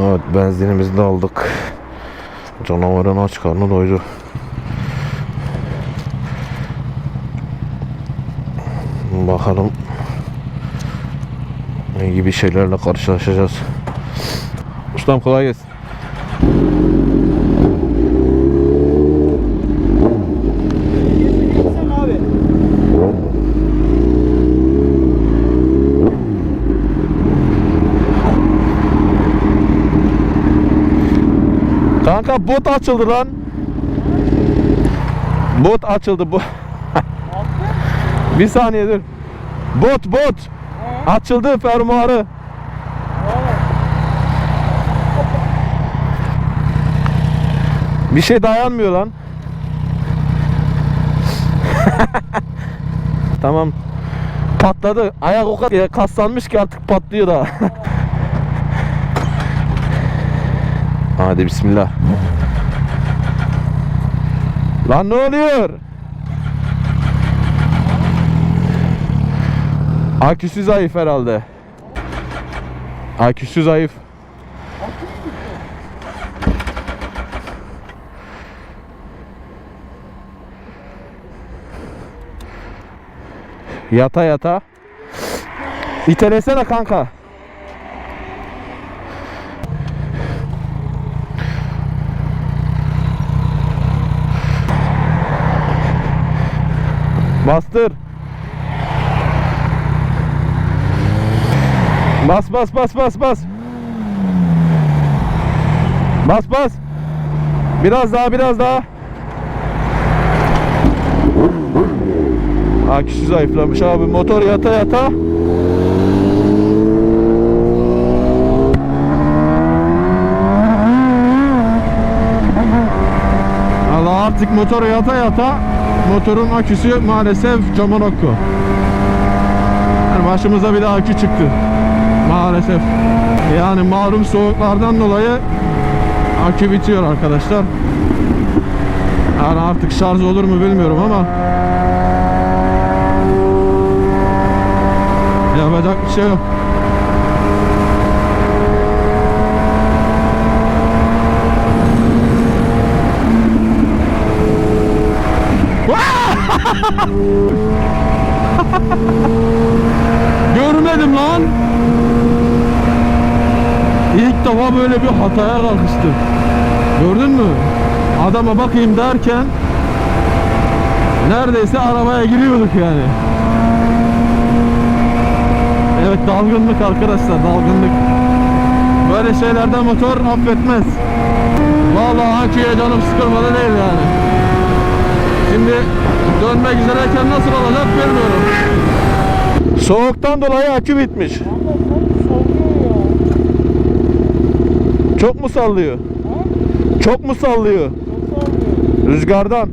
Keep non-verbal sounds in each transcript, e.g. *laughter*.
Evet benzinimizi de aldık. Canavarın aç karnı doydu. Bakalım ne gibi şeylerle karşılaşacağız. Ustam kolay gelsin. Kanka bot açıldı lan. Bot açıldı bu. *laughs* Bir saniye dur. Bot bot. Açıldı fermuarı. Bir şey dayanmıyor lan. *laughs* tamam. Patladı. Ayak o kadar kaslanmış ki artık patlıyor da. *laughs* Hadi bismillah. Lan ne oluyor? Aküsü zayıf herhalde. Aküsü zayıf. Yata yata. İtelesene kanka. Bastır. Bas bas bas bas bas. Bas bas. Biraz daha biraz daha. Aküsü zayıflamış abi. Motor yata yata. Allah artık motor yata yata motorun aküsü maalesef Camonokko. Yani başımıza bir de akü çıktı. Maalesef. Yani malum soğuklardan dolayı akü bitiyor arkadaşlar. Yani artık şarj olur mu bilmiyorum ama yapacak bir şey yok. Böyle bir hataya kalkıştım. Gördün mü? Adama bakayım derken neredeyse arabaya giriyorduk yani. Evet dalgınlık arkadaşlar dalgınlık. Böyle şeylerden motor affetmez. Vallahi aküye canım sıkılmadı değil yani. Şimdi dönmek üzereyken nasıl olacak bilmiyorum. Soğuktan dolayı akü bitmiş. Çok mu sallıyor? Çok mu sallıyor? Rüzgardan.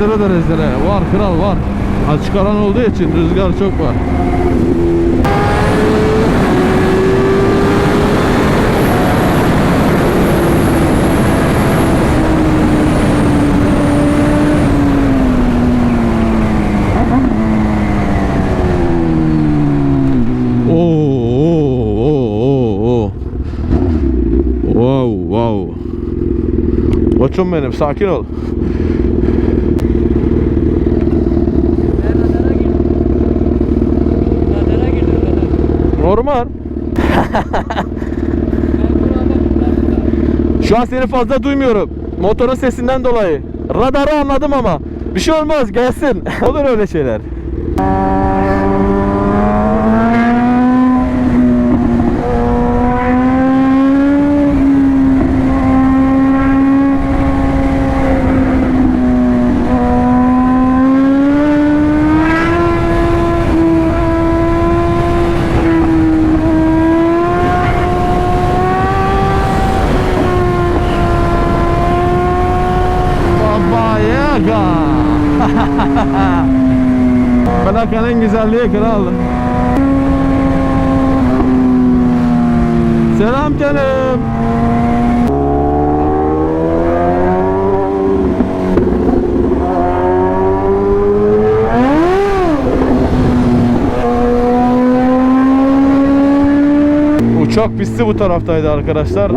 Aşırı derecede var kral var. Açık alan olduğu için rüzgar çok var. Koçum benim sakin ol. Normal. *laughs* Şu an seni fazla duymuyorum. motorun sesinden dolayı. Radarı anladım ama bir şey olmaz gelsin. *laughs* Olur öyle şeyler. Plakanın güzelliği kral. Selam canım. Uçak pisti bu taraftaydı arkadaşlar.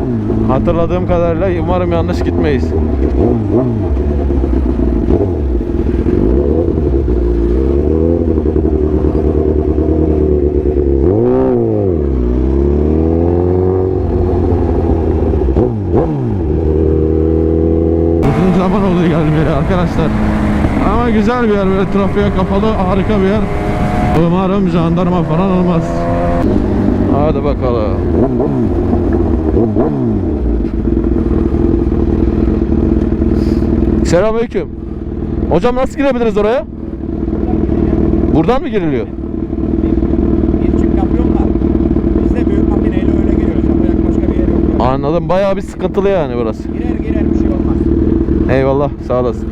Hatırladığım kadarıyla umarım yanlış gitmeyiz. Oldu geldim yere arkadaşlar. Ama güzel bir yer böyle trafiğe kapalı harika bir yer. Umarım jandarma falan olmaz. Hadi bakalım. Selamünaleyküm. Hocam nasıl girebiliriz oraya? Buradan mı giriliyor? Bir bir yer. Anladım. Bayağı bir sıkıntılı yani burası. Girer girer bir. Eyvallah. Sağ olasın.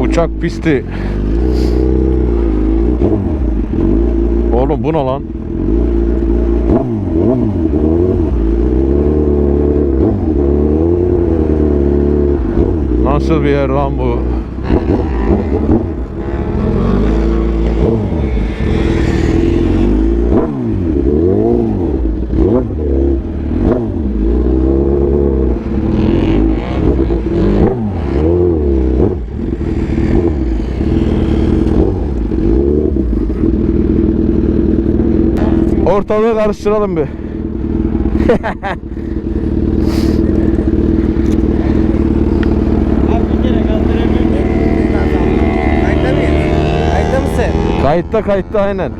Uçak pisti. Oğlum bu ne lan? Nasıl bir yer lan bu? Ortalığı karıştıralım bir. Kayıtta? Kayıtta mısın? Kayıtta kayıtta aynen.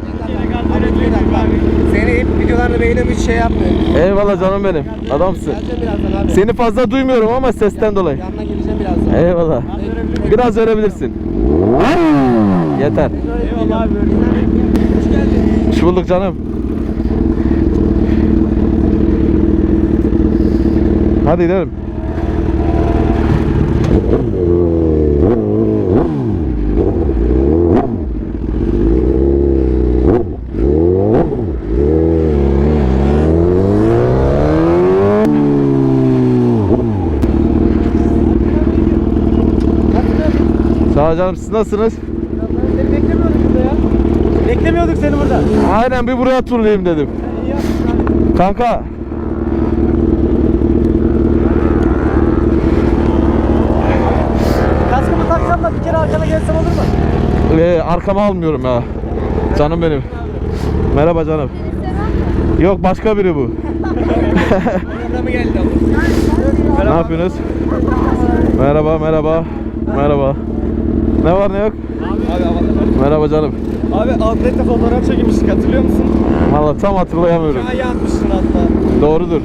Seni hep videolarını beğenip hiç şey yapmıyor. Eyvallah canım benim. Adamsın. Seni fazla duymuyorum ama sesten dolayı. Yanına geleceğim birazdan. Eyvallah. Biraz örebilirsin. Yeter. Eyvallah abi. Hoş geldin. Hoş bulduk canım. Hadi gidelim. Sağ canım siz nasılsınız? Seni beklemiyorduk burada ya. Beklemiyorduk seni burada. Aynen bir buraya turlayayım dedim. İyi yaptın abi. Kanka Kaskımı taksam da bir kere arkana gelsem olur mu? e, arkama almıyorum ya. Canım benim. Merhaba canım. Yok başka biri bu. *laughs* Ne yapıyorsunuz? Merhaba merhaba. Merhaba. Ne var ne yok? Abi, Merhaba canım. abi atlette fotoğraf çekmiştik hatırlıyor musun? Valla tam hatırlayamıyorum. Çaya atmışsın hatta. Doğrudur.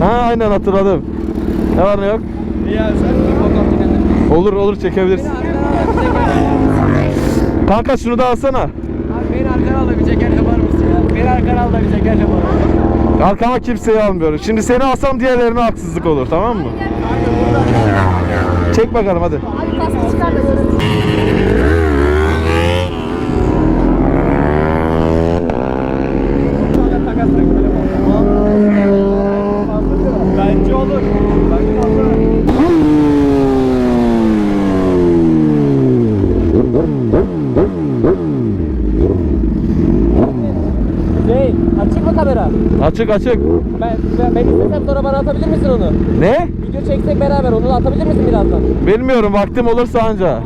Ha aynen hatırladım. Ne var ne yok? İyi abi sen Olur olur çekebilirsin. Kanka şunu da alsana. Abi beni arkana al da bir çeker yapar mısın ya? Beni arkana al da bir çeker yapar mısın? Arkama kimseyi almıyorum. Şimdi seni alsam diğerlerine haksızlık olur tamam mı? Çek bakalım hadi. Abi kaskı çıkar da görürüz. Takas tak Bence olur. Bence olur. Şey, açık mı kamera? Açık açık. Ben, ben, ben istesem sonra bana atabilir misin onu? Ne? Video çeksek beraber onu da atabilir misin birazdan? Bilmiyorum vaktim olursa anca. Abi,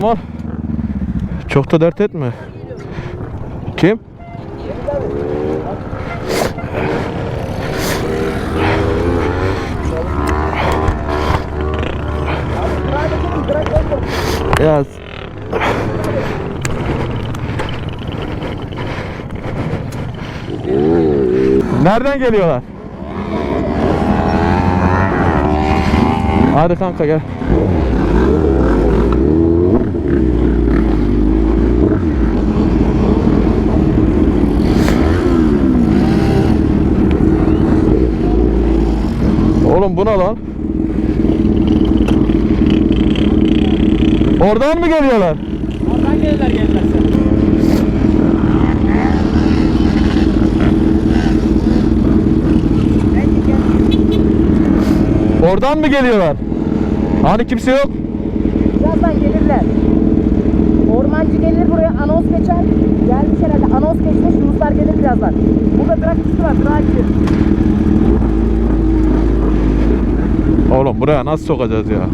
Var. Çok da dert etme. Kim? Ya Nereden geliyorlar? Hadi kanka gel. Oğlum bu ne lan? Oradan mı geliyorlar? Oradan gelirler gelirlerse. Oradan mı geliyorlar? Hani kimse yok? Birazdan gelirler. Ormancı gelir buraya anons geçer. Gelmiş herhalde anons geçmiş Ruslar gelir birazdan. Burada drag pisti var pisti. Oğlum buraya nasıl sokacağız ya?